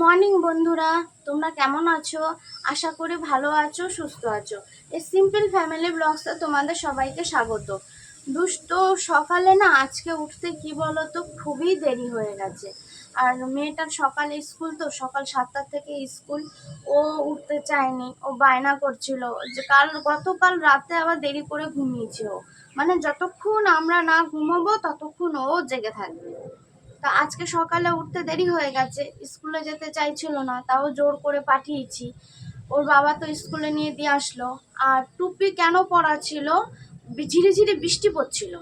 Morning বন্ধুরা, তোমরা কেমন আছো? আশা করি ভালো আছো, সুস্থ আছো। এই সিম্পল ফ্যামিলি ব্লগসে তোমাদের সবাইকে স্বাগত। দুষ্ট সকালে না আজকে উঠতে কি বলো তো খুবই দেরি হয়ে গেছে। আর মেয়েটার সকাল স্কুল তো, সকাল সাতটা থেকে স্কুল। ও উঠতে চায়নি, ও বায়না করছিল। যে কাল, গতকাল রাতে আবার দেরি করে ঘুমিয়েছে ও। মানে যতক্ষণ আমরা না ঘুমাবো, ততক্ষণ ও জেগে থাকবে। তা আজকে সকালে উঠতে দেরি হয়ে গেছে। স্কুলে যেতে চাইছিল না, তাও জোর করে পাঠিয়েছি। ওর বাবা তো স্কুলে নিয়ে দিয়ে আসলো। আর টুপি কেন পরা ছিল? বি- ঝিরিঝিরি বৃষ্টি পড়ছিল।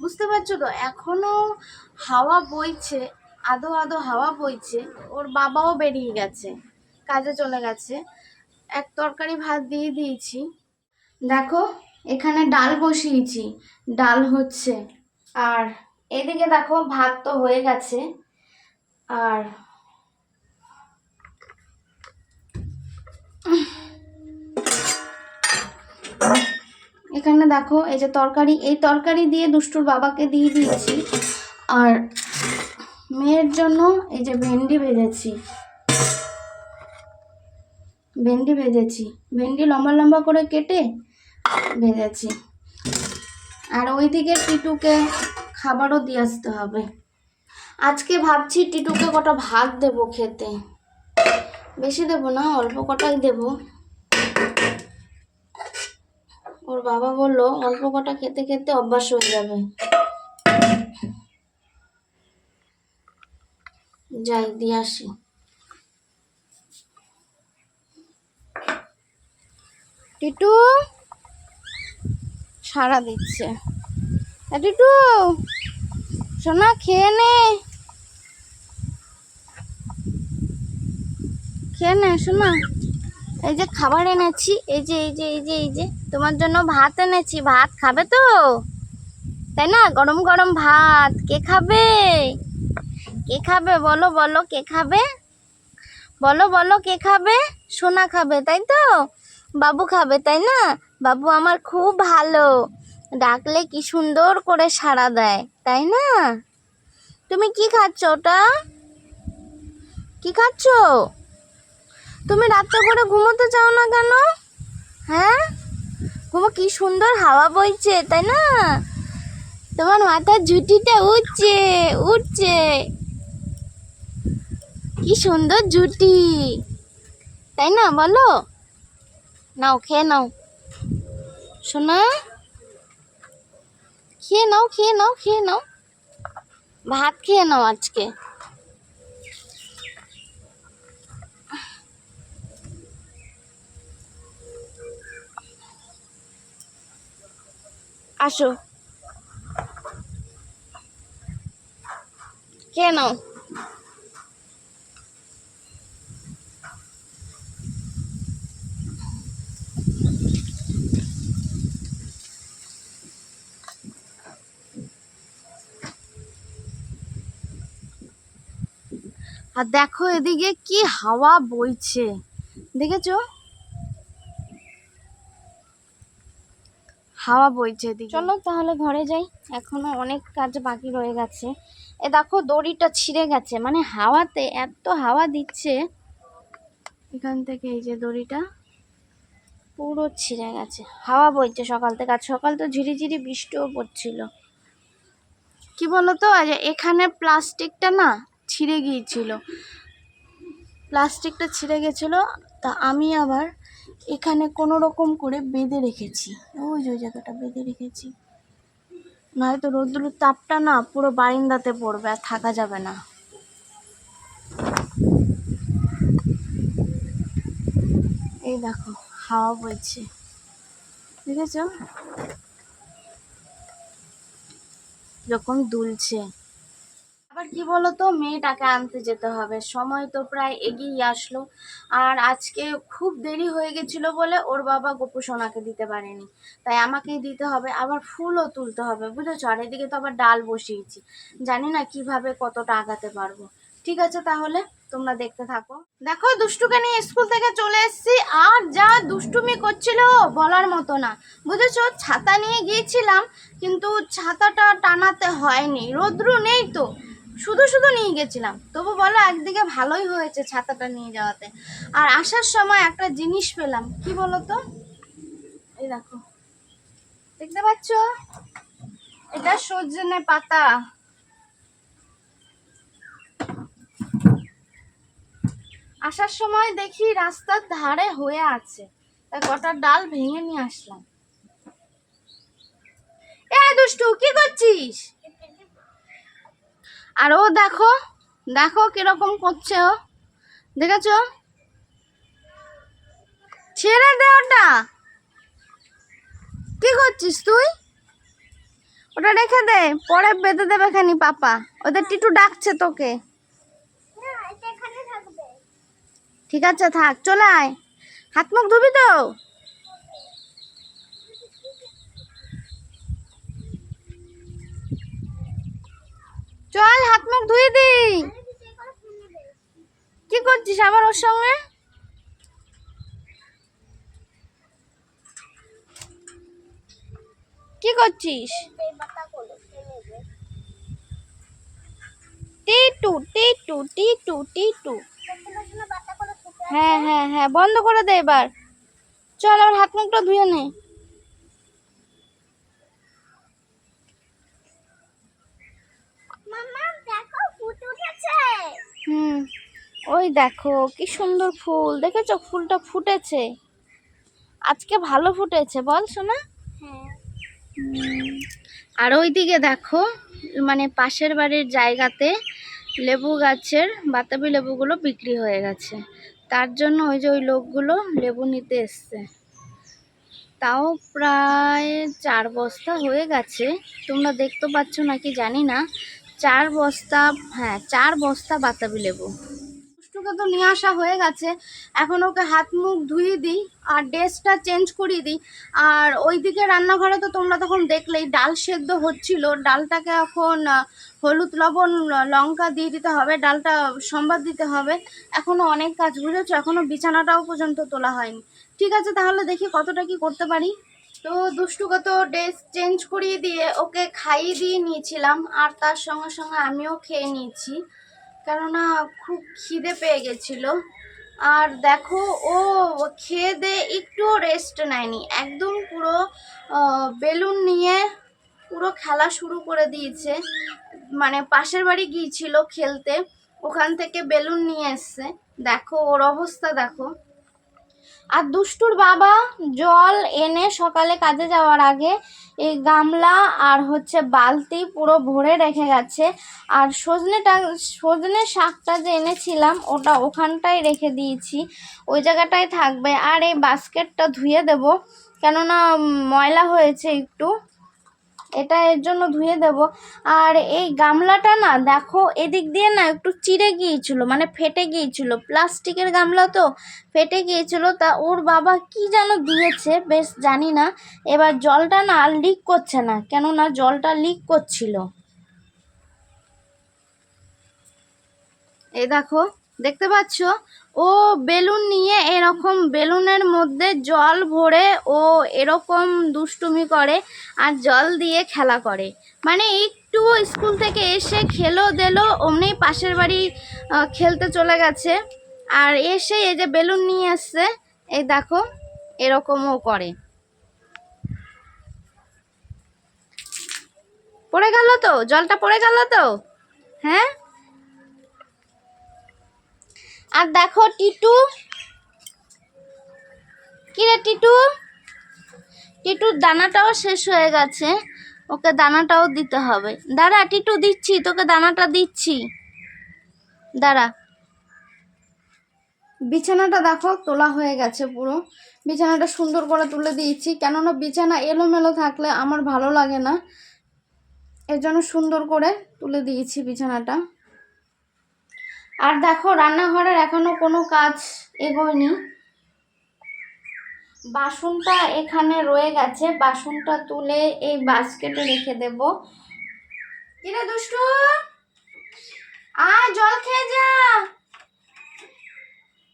বুঝতে পারছ তো এখনও হাওয়া বইছে, আধো আধো হাওয়া বইছে। ওর বাবাও বেরিয়ে গেছে, কাজে চলে গেছে। এক তরকারি ভাত দিয়ে দিয়েছি। দেখো, এখানে ডাল বসিয়েছি। ডাল হচ্ছে, আর এদিকে দেখো ভাত তো হয়ে গেছে। আর এখানে দেখো, এই যে তরকারি, এই তরকারি দিয়ে দুষ্টুর বাবাকে দিয়ে দিয়েছি। আর মেয়ের জন্য এই যে ভেন্ডি ভেজেছি। ভেন্ডি ভেজেছি। ভেন্ডি লম্বা লম্বা করে কেটে ভেজেছি। আর ওইদিকে টিটুকে খাবারও দিয়ে আসতে হবে। আজকে ভাবছি টিটুকে কটা ভাত দেবো খেতে। বেশি দেবো না, অল্প কটাই দেবো। ওর বাবা বলল, অল্প কটা খেতে খেতে অভ্যাস হয়ে যাবে। যাই, দিয়ে আসি। টিটু? সারা দিচ্ছে। টিটু? সোনা খেয়ে নে। খেয়ে নে, শোনা। এই যে খাবার এনেছি, এই যে এই যে এই যে এই যে, তোমার জন্য ভাত এনেছি। ভাত খাবে তো? তাই না? গরম গরম ভাত। কে খাবে? কে খাবে? বলো বলো, কে খাবে? বলো বলো, কে খাবে? সোনা খাবে, তাই তো? বাবু খাবে, তাই না? বাবু আমার খুব ভালো। ডাকলে কি সুন্দর করে সাড়া দেয়। তাই না? তুমি কি খাচ্ছ ওটা? কি খাচ্ছ? তুমি রাত্রে করে ঘুমোতে চাও না কেন? হ্যাঁ? ঘুমো কি সুন্দর হাওয়া বইছে, তাই না? তোমার মাথার ঝুটিটা উঠছে উঠছে কি সুন্দর জুটি তাই না, বলো? নাও, খেয়ে নাও। শোনা। খেয়ে নাও খেয়ে নাও খেয়ে নাও। ভাত খেয়ে নাও আজকে। আসো। খেয়ে নাও। আর দেখো এদিকে কি হাওয়া বইছে। দেখেছ? হাওয়া বইছে এদিকে। চলো তাহলে ঘরে যাই। এখনও অনেক কাজ বাকি রয়ে গেছে। এ দেখো দড়িটা ছিঁড়ে গেছে। মানে হাওয়াতে এত হাওয়া দিচ্ছে। এখান থেকে এই যে দড়িটা। পুরো ছিঁড়ে গেছে। হাওয়া বইছে সকাল থেকে। আর সকাল তো ঝিরিঝিরি বৃষ্টিও পড়ছিল। কি বলতো? এখানে প্লাস্টিকটা না ছিঁড়ে গিয়েছিল। প্লাস্টিকটা ছিঁড়ে গেছিল, তা আমি আবার এখানে কোনো রকম করে বেঁধে রেখেছি। ওই যে, ওই জায়গাটা বেঁধে রেখেছি। নয়তো রোদ্দুর তাপটা না, পুরো বারিন্দাতে পড়বে, আর থাকা যাবে না। এই দেখো, হাওয়া বইছে। দেখেছ? যখন দুলছে। কি বলতো? মেয়েটাকে আনতে যেতে হবে। সময় তো প্রায় এগিয়ে আসলো। আর আজকে খুব দেরি হয়ে গেছিল বলে ওর বাবা গোপু সোনাকে দিতে পারেনি। তাই আমাকেই দিতে হবে। আবার ফুলও তুলতে হবে, বুঝেছ? আর এদিকে তো আবার ডাল বসিয়েছি। জানি না কীভাবে কতটা আগাতে পারব। ঠিক আছে তাহলে, তোমরা দেখতে থাকো। দেখো, দুষ্টুকে নিয়ে স্কুল থেকে চলে এসেছি। আর যা দুষ্টুমি করছিল বলার মতো না। বুঝেছ? ছাতা নিয়ে গিয়েছিলাম, কিন্তু ছাতাটা টানাতে হয়নি। রোদ্রু নেই তো। শুধু শুধু নিয়ে গেছিলাম। তবু বলো একদিকে ভালোই হয়েছে ছাতাটা নিয়ে যাওয়াতে। আর আসার সময় একটা জিনিস পেলাম। কি বলো তো এই দেখো। দেখতে পাচ্ছ? এটা সজনে পাতা। আসার সময় দেখি রাস্তার ধারে হয়ে আছে। তা কটা ডাল ভেঙে নিয়ে আসলাম। এ দুষ্টু, কি করছিস? আর ও দেখো দেখো কীরকম করছে ও। দেখেছ? ছেড়ে দে ওটা। কি করছিস তুই? ওটা রেখে দে পরে বেঁধে দেবে খানি পাপা। ওদের টিটু ডাকছে তোকে। ঠিক আছে থাক চলে আয়। হাত মুখ ধুবি তো? চল, হাত মুখ ধুয়ে দি কি করছিস আবার ওর সঙ্গে? কি করছিস? টিটু টিটু টিটু টিটু। হ্যাঁ হ্যাঁ হ্যাঁ বন্ধ করে দে এবার। চল আমার হাত মুখটা ধুয়ে নে। হুম ওই দেখো কি সুন্দর ফুল। দেখেছ? ফুলটা ফুটেছে। আজকে ভালো ফুটেছে বল শোনা হুম, আর ওইদিকে দেখো মানে পাশের বাড়ির জায়গাতে লেবু গাছের বাতাবি লেবুগুলো বিক্রি হয়ে গেছে। তার জন্য ওই যে ওই লোকগুলো লেবু নিতে এসছে। তাও প্রায় চার বস্তা হয়ে গেছে। তোমরা দেখতে পাচ্ছ নাকি জানি না। চার বস্তা হ্যাঁ চার বস্তা বাতাবি লেবু। দুষ্টুকে তো নিয়ে আসা হয়ে গেছে। এখন ওকে হাত মুখ ধুয়ে দিই আর ড্রেসটা চেঞ্জ করিয়ে দিই। আর ওইদিকে রান্নাঘরে তো তোমরা তখন দেখলেই ডাল সেদ্ধ হচ্ছিল। ডালটাকে এখন হলুদ, লবণ, লঙ্কা দিয়ে দিতে হবে। ডালটা সম্বাদ দিতে হবে। এখনও অনেক কাজ বুঝেছ? এখনও বিছানাটাও পর্যন্ত তোলা হয়নি। ঠিক আছে, তাহলে দেখি কতটা কি করতে পারি। তো দুষ্টুকে তো ড্রেস চেঞ্জ করিয়ে দিয়ে ওকে খাইয়ে দিয়ে নিয়েছিলাম, আর তার সঙ্গে সঙ্গে আমিও খেয়ে নিয়েছি। কেননা খুব খিদে পেয়ে গেছিল। আর দেখো, ও খেয়ে দিয়ে একটুও রেস্ট নেয়নি। একদম পুরো বেলুন নিয়ে পুরো খেলা শুরু করে দিয়েছে। মানে পাশের বাড়ি গিয়েছিল খেলতে, ওখান থেকে বেলুন নিয়ে এসছে। দেখো, ওর অবস্থা দেখো। আর দুষ্টুর বাবা জল এনে সকালে কাজে যাওয়ার আগে এই গামলা আর হচ্ছে বালতি পুরো ভরে রেখে গেছে। আর সজনেটা সজনে শাকটা যে এনেছিলাম, ওটা ওখানটায় রেখে দিয়েছি। ওই জায়গাটায় থাকবে। আর এই বাস্কেটটা ধুয়ে দেব। কেননা ময়লা হয়েছে একটু। এটা এর জন্য ধুয়ে দেব। আর এই গামলাটা না, দেখো, এদিক দিয়ে না একটু চিড়ে গিয়েছিল মানে ফেটে গিয়েছিল। প্লাস্টিকের গামলা তো ফেটে গিয়েছিল, তা ওর বাবা কি যেন দিয়েছে, বেশ জানি না। এবার জলটা না আর লিক করছে না, কেননা জলটা লিক করছিল। এ দেখো দেখতে পাচ্ছ? ও বেলুন নিয়ে এরকম বেলুনের মধ্যে জল ভরে ও এরকম দুষ্টুমি করে আর জল দিয়ে খেলা করে। মানে একটু স্কুল থেকে এসে খেলো দিলো, অমনি পাশের বাড়ি খেলতে চলে গেছে। আর এসে এই যে বেলুন নিয়ে আসছে এই দেখো এরকমও করে। পড়ে গেল তো? জলটা পড়ে গেল তো? হ্যাঁ? আর দেখো টিটু। কি রে টিটু? টিটুর দানাটাও শেষ হয়ে গেছে। ওকে দানাটাও দিতে হবে। দাঁড়া টিটু, দিচ্ছি, তোকে দানাটা দিচ্ছি। দাঁড়া। বিছানাটা দেখো, তোলা হয়ে গেছে পুরো। বিছানাটা সুন্দর করে তুলে দিয়েছি। কেননা বিছানা এলোমেলো থাকলে আমার ভালো লাগে না। এর জন্য সুন্দর করে তুলে দিয়েছি বিছানাটা। আর দেখো, রান্নাঘরের এখনও কোনো কাজ এগোয়নি। বাসনটা এখানে রয়ে গেছে। বাসনটা তুলে এই বাস্কেটে রেখে দেব। কিরে দুষ্টু? আয়, জল খেয়ে যা।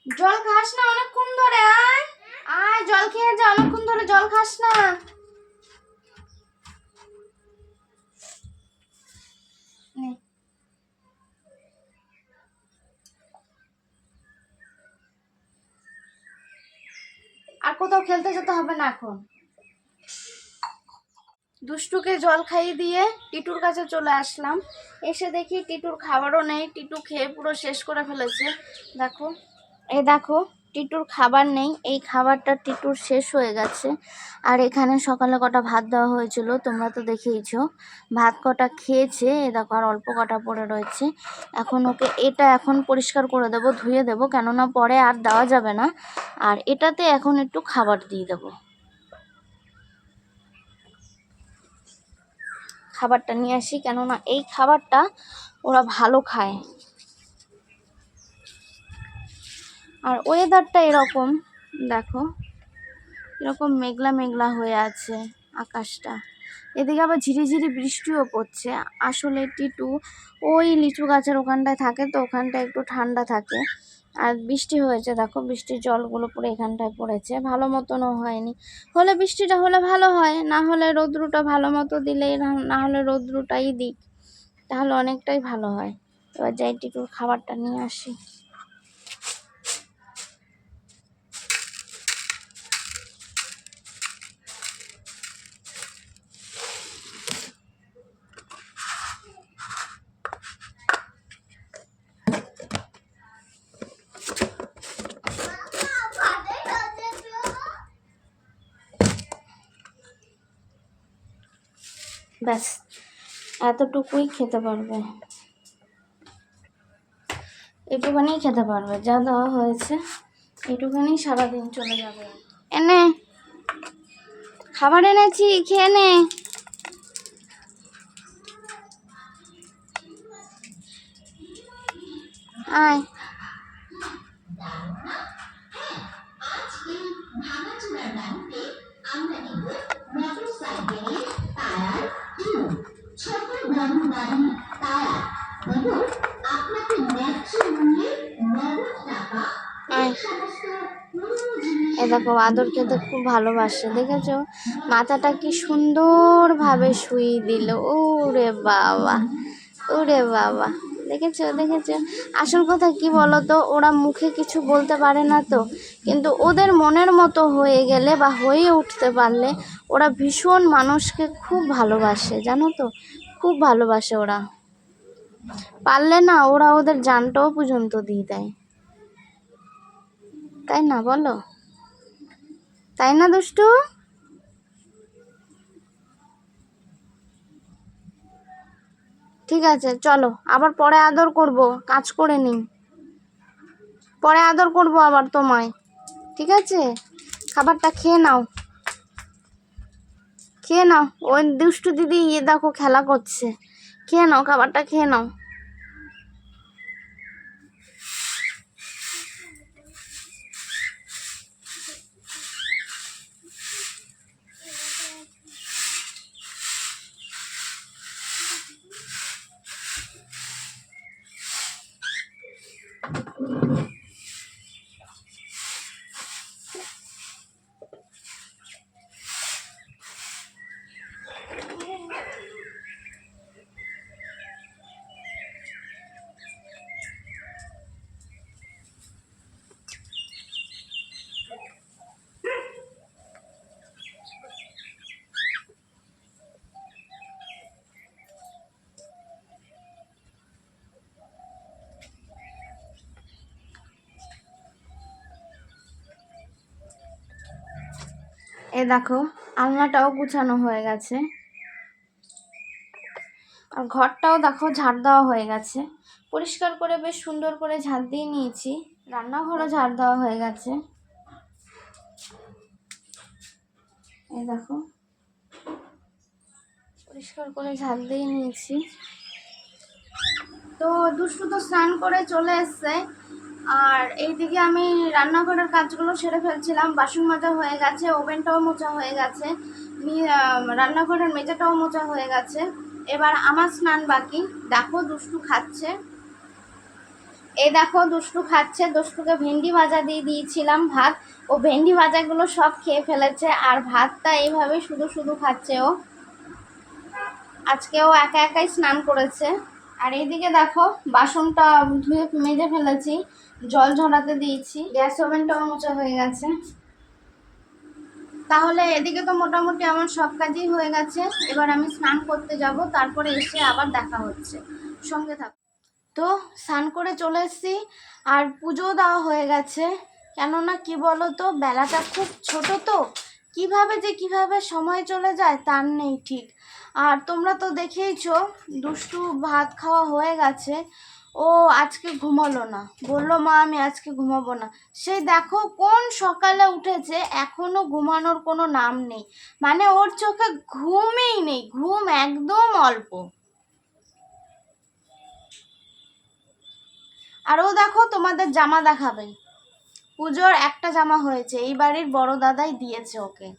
জল খাস না অনেকক্ষণ ধরে, আয়। আয়, জল খেয়ে যা, অনেকক্ষণ ধরে জল খাস না। নে। কোথাও খেলতে যেতে হবে না এখন। দুষ্টুকে জল খাইয়ে দিয়ে টিটুর কাছে চলে আসলাম। এসে দেখি টিটুর খাবারও নেই। টিটু খেয়ে পুরো শেষ করে ফেলেছে। দেখো এ দেখো টিটুর খাবার নেই, এই খাবারটা টিটুর শেষ হয়ে গেছে। আর এখানে সকালে কটা ভাত দেওয়া হয়েছিল, তোমরা তো দেখেইছো। ভাত কটা খেয়েছে, এ দেখো আর অল্প কটা পড়ে রয়েছে। এখন ওকে এটা এখন পরিষ্কার করে দেবো, ধুয়ে দেবো, কেননা পরে আর দেওয়া যাবে না। আর এটাতে এখন একটু খাবার দিয়ে দেবো। খাবারটা নিয়ে আসি, কেননা এই খাবারটা ওরা ভালো খায়। আর ওয়েদারটা এরকম, দেখো, এরকম মেঘলা মেঘলা হয়ে আছে আকাশটা। এদিকে আবার ঝিরিঝিরি বৃষ্টিও পড়ছে। আসলে টিটু, ওই লিচু গাছের ওখানটায় থাকে তো, ওখানটায় একটু ঠান্ডা থাকে। আর বৃষ্টি হয়েছে, দেখো, বৃষ্টির জলগুলো পুরো এখানটায় পড়েছে। ভালো মতনও হয়নি। হলে বৃষ্টিটা হলে ভালো হয়, না হলে রৌদ্রটা ভালো মতো দিলে না হলে রৌদ্রটাই দিক। তাহলে অনেকটাই ভালো হয়। এবার যাই টিটুর খাবারটা নিয়ে আসি। ব্যাস, এতটুকুই খেতে পারবে। এটুখানি খেতে পারবে, যা দেওয়া হয়েছে এটুখানি সারাদিন চলে যাবে। এনে, খাবার এনেছি, খেয়ে নে। আয়। এ দেখো আদর খেতে খুব ভালোবাসে, দেখেছ? মাথাটা কি সুন্দরভাবে শুইয়ে দিল, ওরে বাবা ওরে বাবা, দেখেছ দেখেছ? আসল কথা কি বলো তো ওরা মুখে কিছু বলতে পারে না তো, কিন্তু ওদের মনের মতো হয়ে গেলে বা হয়ে উঠতে পারলে ওরা ভীষণ মানুষকে খুব ভালোবাসে, জানো তো? খুব ভালোবাসে ওরা। পারলে না, ওরা ওদের জানটাও পর্যন্ত দিয়ে দেয়। তাই না, বলো? তাই না, দুষ্টু? ঠিক আছে, চলো, আবার পরে আদর করব, কাজ করে নিন। পরে আদর করব আবার তোমায়, ঠিক আছে? খাবারটা খেয়ে নাও। খেয়ে নাও, ওই দুষ্টু দিদি ইয়ে দেখো, খেলা করছে। খেয়ে নাও, খাবারটা খেয়ে নাও। দেখো, আলনাটাও গুছানো হয়ে গেছে। আর ঘরটাও দেখো, ঝাড় দেওয়া হয়ে গেছে। পরিষ্কার করে বেশ সুন্দর করে ঝাড় দিয়ে নিয়েছি। রান্নাঘরও ঝাড় দেওয়া হয়ে গেছে। এই দেখো, পরিষ্কার করে ঝাড় দিয়ে নিয়েছি। তো দুষ্টু তো স্নান করে চলে এসছে। আর এইদিকে আমি রান্নাঘরের কাজগুলো সেরে ফেলছিলাম। বাসন মাজা হয়ে গেছে, ওভেনটাও মোচা হয়ে গেছে রান্নাঘরের মেজাটাও মোচা হয়ে গেছে। এবার আমার স্নান বাকি। দেখো দুষ্টু খাচ্ছে। এই দেখো দুষ্টু খাচ্ছে। দুষ্টুকে ভেন্ডি ভাজা দিয়ে দিয়েছিলাম ভাত। ও ভেন্ডি ভাজাগুলো সব খেয়ে ফেলেছে আর ভাতটা এইভাবে শুধু শুধু খাচ্ছে ও। আজকে ও একা একাই স্নান করেছে। আর এইদিকে দেখো বাসনটা ধুয়ে মেজে ফেলেছি। জল ঝরাতে দিয়েছি। গ্যাস ওভেনটাও মোচা হয়ে গেছে। তাহলে এদিকে তো মোটামুটি আমার সব কাজই হয়ে গেছে। এবার আমি স্নান করতে যাব, তারপরে এসে আবার দেখা হচ্ছে। সঙ্গে থাক। তো স্নান করে চলে এসেছি, আর পুজো দেওয়া হয়ে গেছে। কেননা কি বলো তো বেলাটা খুব ছোট তো। কীভাবে যে কীভাবে সময় চলে যায়, তার নেই ঠিক। আর তোমরা তো দেখেইছো, দুষ্টু ভাত খাওয়া হয়ে গেছে। ও আজকে ঘুমালো না। বলল, মা, আমি আজকে ঘুমাবো না। সেই দেখো কোন সকালে উঠেছে, এখনও ঘুমানোর কোনো নাম নেই। মানে ওর চোখে ঘুমই নেই, ঘুম একদম অল্প। আর ও দেখো তোমাদের জামা দেখাবে। পুজোর একটা জামা হয়েছে, এই বাড়ির বড় দাদাই দিয়েছে ওকে।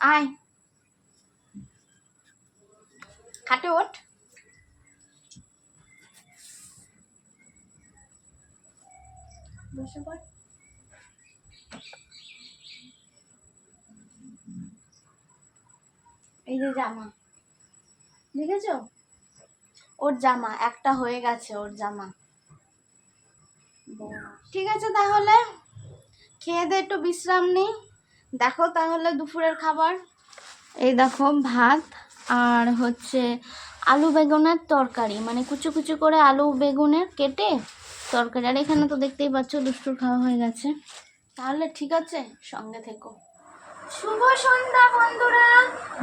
আয়। খাটে ওঠ। বসে পড় এই যে জামা। দেখেছ? ওর জামা, একটা হয়ে গেছে ওর জামা। ঠিক আছে তাহলে, খেয়ে দে একটু বিশ্রাম নিই দেখো তাহলে দুপুরের খাবার। এই দেখো ভাত আর হচ্ছে আলু বেগুনের তরকারি। মানে কুচু কুচু করে আলু বেগুনের কেটে তরকারি। আর এখানে তো দেখতেই পাচ্ছ, দুষ্টুর খাওয়া হয়ে গেছে। তাহলে ঠিক আছে, সঙ্গে থেকো। শুভ সন্ধ্যা, বন্ধুরা।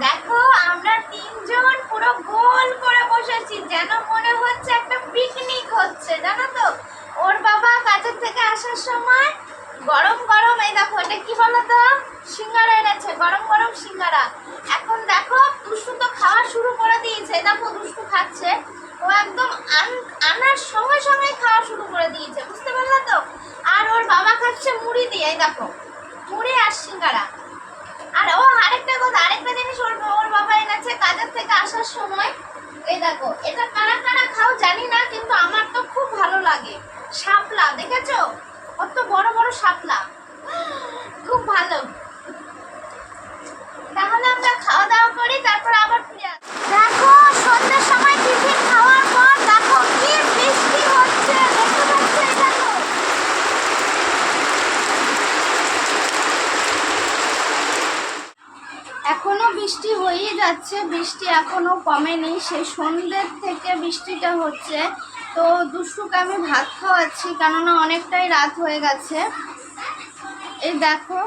দেখো, আমরা তিনজন পুরো গোল করে বসেছি, যেন মনে হচ্ছে একটা পিকনিক হচ্ছে, জানো তো? ওর বাবা কাজের থেকে আসার সময় গরম গরম, এই দেখো, এটা কি বলো তো সিঙ্গারা এনেছে, গরম গরম সিঙ্গারা। এখন দেখো, দুষ্টু তো খাওয়া শুরু করে দিয়েছে, দেখো, দুষ্টু খাচ্ছে। ও একদম আন- আনার সঙ্গে সঙ্গে খাওয়া শুরু করে দিয়েছে, বুঝতে পারলে তো? আর ওর বাবা খাচ্ছে মুড়ি দিয়ে দেখো, মুড়ি আর সিঙ্গারা। আর ও আরেকটা কথা, আরেকটা জিনিস ওর ওর বাবা এনেছে কাজের থেকে আসার সময়। এই দেখো, এটা কারা কারা খাও জানি না, কিন্তু আমার তো খুব ভালো লাগে। শাপলা, দেখেছ? কত বড় বড় শাপলা। খুব ভালো। তাহলে আমরা খাওয়া দাওয়া করি, তারপর আবার ফিরে দেখো, সন্ধ্যের সময় টিফিন খাওয়ার পর দেখো কি বৃষ্টি হচ্ছে দেখতে পাচ্ছ এই দেখো এখনও বৃষ্টি হয়েই যাচ্ছে, বৃষ্টি এখনও কমেনি। সেই সন্ধ্যের থেকে বৃষ্টিটা হচ্ছে। তো দুষ্টুকে আমি ভাত খাওয়াচ্ছি, কেননা অনেকটাই রাত হয়ে গেছে। এই দেখো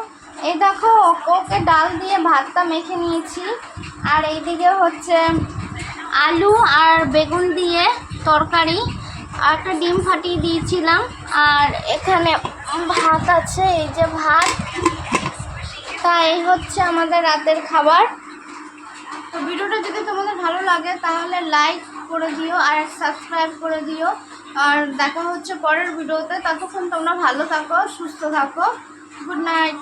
এই দেখো ওকে ডাল দিয়ে ভাতটা মেখে নিয়েছি। আর এইদিকে হচ্ছে আলু আর বেগুন দিয়ে তরকারি। আর একটা ডিম ফাটিয়ে দিয়েছিলাম। আর এখানে ভাত আছে, এই যে ভাত। তাই হচ্ছে আমাদের রাতের খাবার। তো ভিডিওটা যদি তোমাদের ভালো লাগে, তাহলে লাইক করে দিও আর সাবস্ক্রাইব করে দিও। আর দেখা হচ্ছে পরের ভিডিওতে। ততক্ষণ তোমরা ভালো থাকো, সুস্থ থাকো। Good night